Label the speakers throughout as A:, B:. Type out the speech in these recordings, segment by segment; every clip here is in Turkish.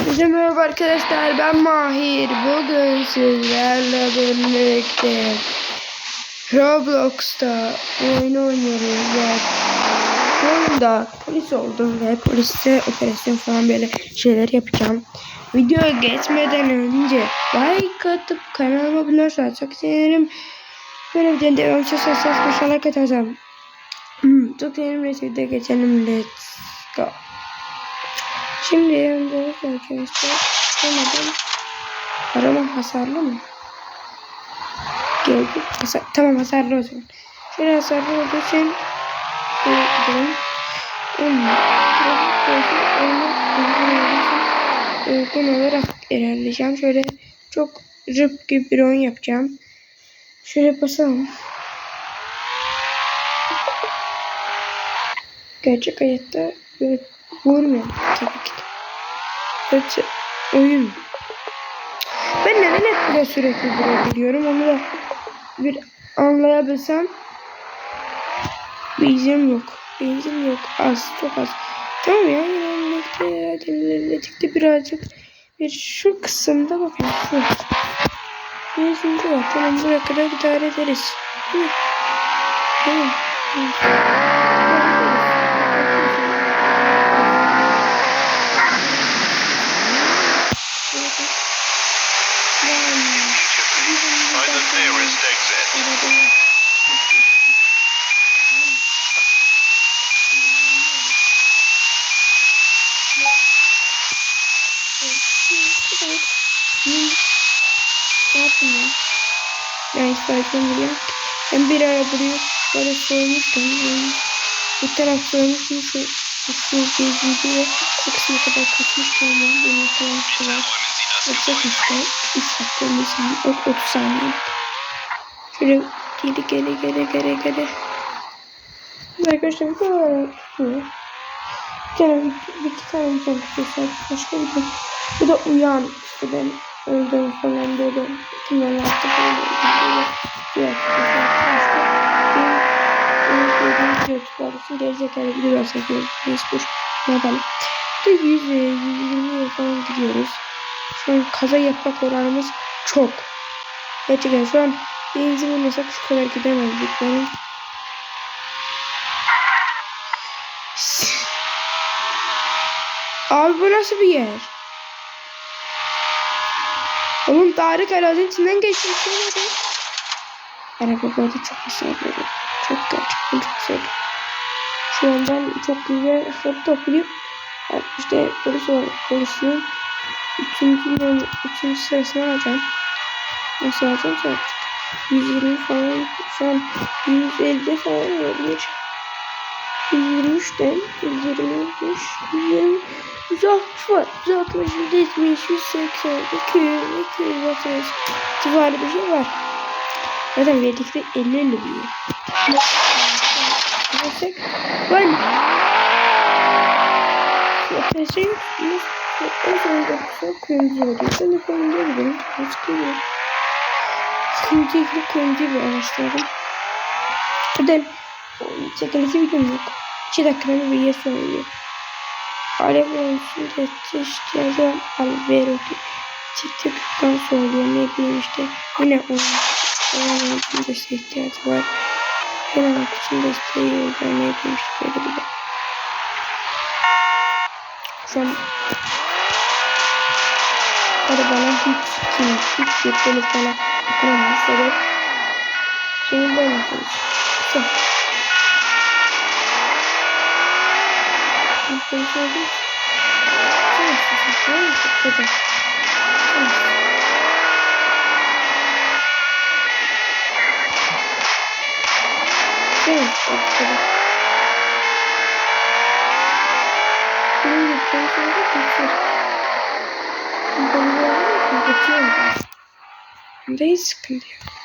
A: Herkese merhaba arkadaşlar ben Mahir. Bugün sizlerle birlikte Roblox'ta oyun oynuyoruz bu oyunda polis oldum ve poliste operasyon falan böyle şeyler yapacağım. Videoya geçmeden önce like atıp kanalıma abone olursanız çok sevinirim. Böyle videonun devam için sosyal koşarak atarsam. Hmm, çok sevinirim. Neyse videoya geçelim. Let's go. Şimdi öncelikle arkadaşlar sonradan arama hasarlı mı? Geldi. Hasar, tamam hasarlı o zaman. Şöyle hasarlı olduğu için şöyle gidelim. Hmm. Uygun olarak ilerleyeceğim. Şöyle çok rıp gibi bir oyun yapacağım. Şöyle basalım. Gerçek hayatta böyle vurmuyorum tabii ki Hepsi oyun. Ben neden hep buraya sürekli buraya gidiyorum onu da bir anlayabilsem. Benzin yok. Benzin yok. Az. Çok az. Tamam ya. İlerledikçe, ilerledikçe birazcık bir şu kısımda bakın. Şu. Benzinci var. Tamam buraya kadar idare ederiz. Mi? Tamam. Tamam. Ne yaptım ya? Ben farkında bile yok. Ben bir ara burayı böyle soymuştum. Yani bu taraf soymuştum. Şu, şu, bezinci ve şu kısma kadar kaçmıştım. ama Benim soymuştum. Yapacak işte. 3 dakika 50 saniye. 30 saniye. Şöyle geri geri geri geri geri. Arkadaşlar tutuyor. Gene bir, bir iki tane video tutuyor. Başka bir şey. Bu da uyan. İşte ben öldüm falan böyle. Kimler yaptı böyle. Başka. Benim video tutmak için gerizekalı videolar çekiyoruz. Mecbur. Ne yapalım. Bir de 100 liraya 120 liraya falan gidiyoruz. Şu an kaza yapmak oranımız çok. Gerçekten şu an benzin bulmasak şu kadar gidemezdik. Benim Abi bu nasıl bir yer? Oğlum Tarık arazinin içinden geçmiş şöyle. Araba bu arada çok hasarlı. Çok gerçekten çok hasarlı. Şu an ben çok güzel topluyorum. Yani işte polis polisin üçüncü, üçüncü sırasını alacağım. Nasıl alacağım artık? 120 falan şu an 150 falan olabilir. 123'ten 123 120 160 var. 160, 170, 180, 200, 230 civarı bir şey var. Zaten verdikleri 50 50 büyüyor. Neyse. Ben operasyon en sonunda kısa kuyumcu oluyor. Ben de kuyumcu oluyorum. Açıklıyorum. Kuyumcu ilgili kuyumcu bir araştırdım. Zaten çekilisi videom yok. 2 dakikada bir yer söylüyor. Alev oyuncusu ihtiyacı var. Alvero. TikTok'tan söylüyor. Ne bileyim işte. Yine oyuncu. Oyuncu deste ihtiyacı var. Yine için desteği yolda. Ne bileyim işte böyle bir de. Şu an bana hiç kim, hiç yetkili falan yapamaz. Sebep şeyin ben. Güzel. Polis oldu. Çok istiyorsun. Tamam. Tamam. Çok kötü. Benim gibi polis oldu. Hiç sıkıntı yok.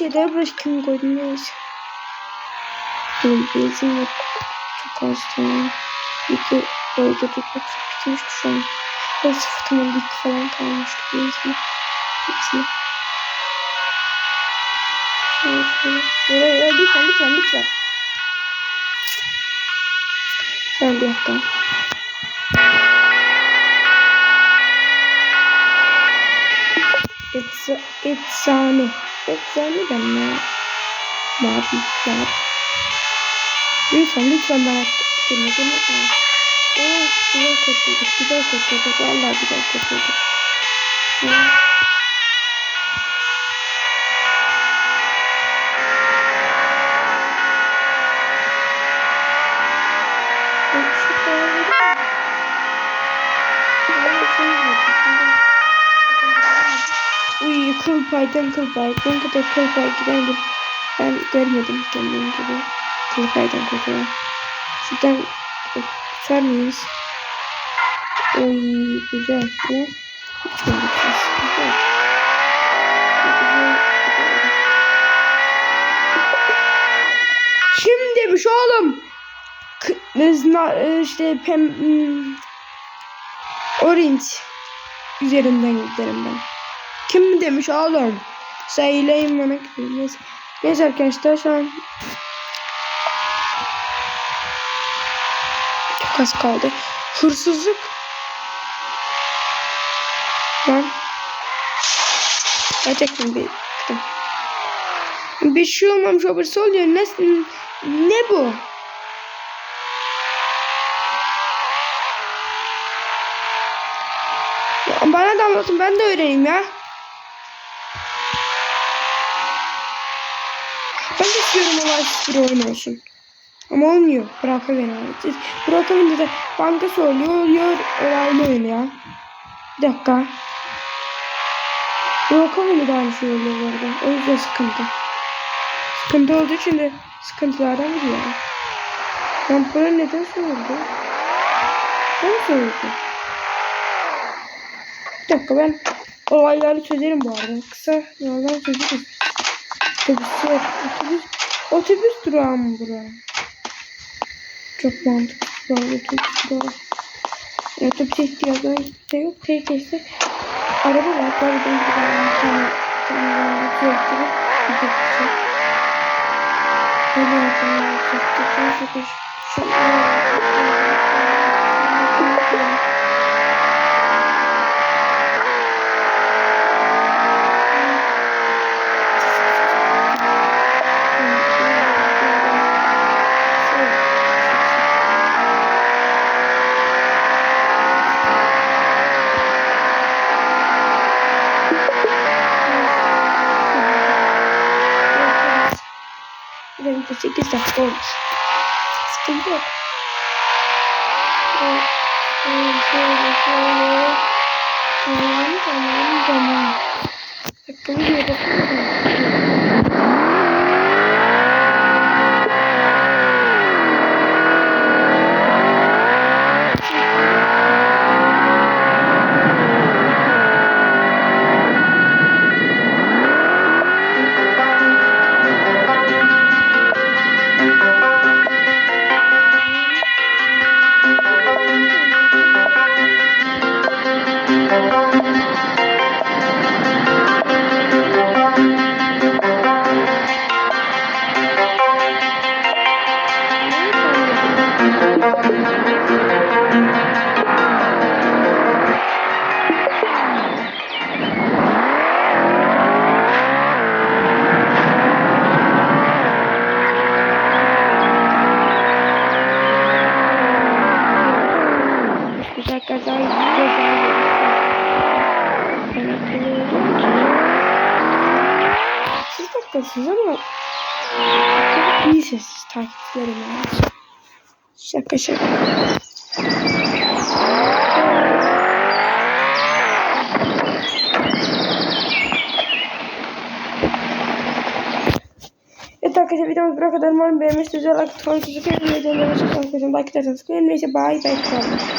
A: yanlış yere bıraktım koydum neyse. Benim bezim yok. Çok az tamam. İki oldu tutmak bitmişti şu an. Ben sıfır tamam bitti falan kalmıştı bezim. Bezim. Buraya lütfen lütfen lütfen. Ben bir dakika. It's, it's on me. 80'li de mi? Mavi yap. Lütfen lütfen bana tutturma. Unutmayın. Oh, güzel kurtulduk. Güzel kurtulduk. Valla güzel kurtulduk. Şu kadar verir mi? Şu kadar verir mi? Uy kıl paydan kıl pay. Ben kadar kıl pay. Ben görmedim kendim gibi. Kıl paydan kıl pay. Şuradan tutar mıyız? Oy güzel. Görmedim. Güzel. Kim demiş oğlum? Nezna işte pem hmm, orange üzerinden giderim ben. Kim demiş oğlum? Söyleyin bana. Neyse. Neyse arkadaşlar şu an çok az kaldı. Hırsızlık. Ben gerçekten bir bir şey olmamış olursa oluyor. Ne, ne bu? Bana da anlatın ben de öğreneyim ya. Ben de istiyorum olay bir oyun olsun. Ama olmuyor. Bırakıverin abi. Bırakıverince de banka söylüyor. Oluyor olaylı oyun ya. Bir dakika. Bırakıverince de aynı şey oluyor bu arada. O yüzden sıkıntı. Sıkıntı olduğu için de sıkıntılardan gidiyor. Ben bana neden soruldu? Ben soruldu. Bir dakika ben olayları çözerim bu arada. Kısa yoldan çözeriz. Otobüs yok. Otobüs, otobüs durağı mı bura? Çok mantıklı. Otobüs durağı. Otobüse ihtiyacı da yok. Herkeste araba var. Bu arada ben gidelim. Bir tane, bir tane bir yok gibi. Bir de bir şey. Böyle yapalım. Çok çok çok Benim de 8 dakika olmuş. Sıkıntı yok. Şöyle, şöyle. Tamam, tamam, tamam. Dakika bir bakalım. Sessiz takipçilerim ya. Şaka şaka. Evet arkadaşlar videomuz buraya kadar. Umarım beğenmişsiniz. Like, tıklamayı, teşekkür ederim. Videomu beğenmişsiniz. Like ederseniz. Neyse bye bye.